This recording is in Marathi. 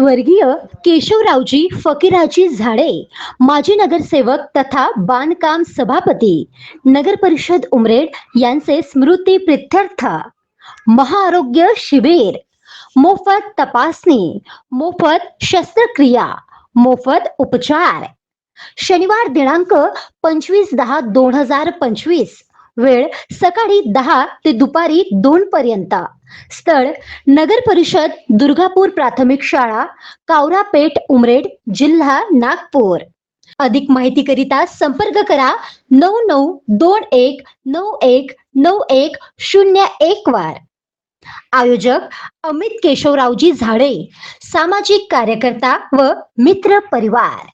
स्वर्गीय केशवरावजी फकीराजी झाडे माजी नगरसेवक तथा बांधकाम सभापती नगर परिषद उमरेड यांचे स्मृती प्रित्यर्थ महाआरोग्य शिबिर मोफत तपासणी मोफत शस्त्रक्रिया मोफत उपचार. शनिवार दिनांक पंचवीस दहा दोन हजार पंचवीस वेळ सकाळी दहा ते दुपारी दोन पर्यंत. स्थळ नगर परिषद दुर्गापूर प्राथमिक शाळा कावरापेठ उमरेड जिल्हा नागपूर. अधिक माहिती करिता संपर्क करा नऊ नऊ दोन एक नऊ एक नऊ एक शून्य एक वार. आयोजक अमित केशवरावजी झाडे सामाजिक कार्यकर्ता व मित्र परिवार.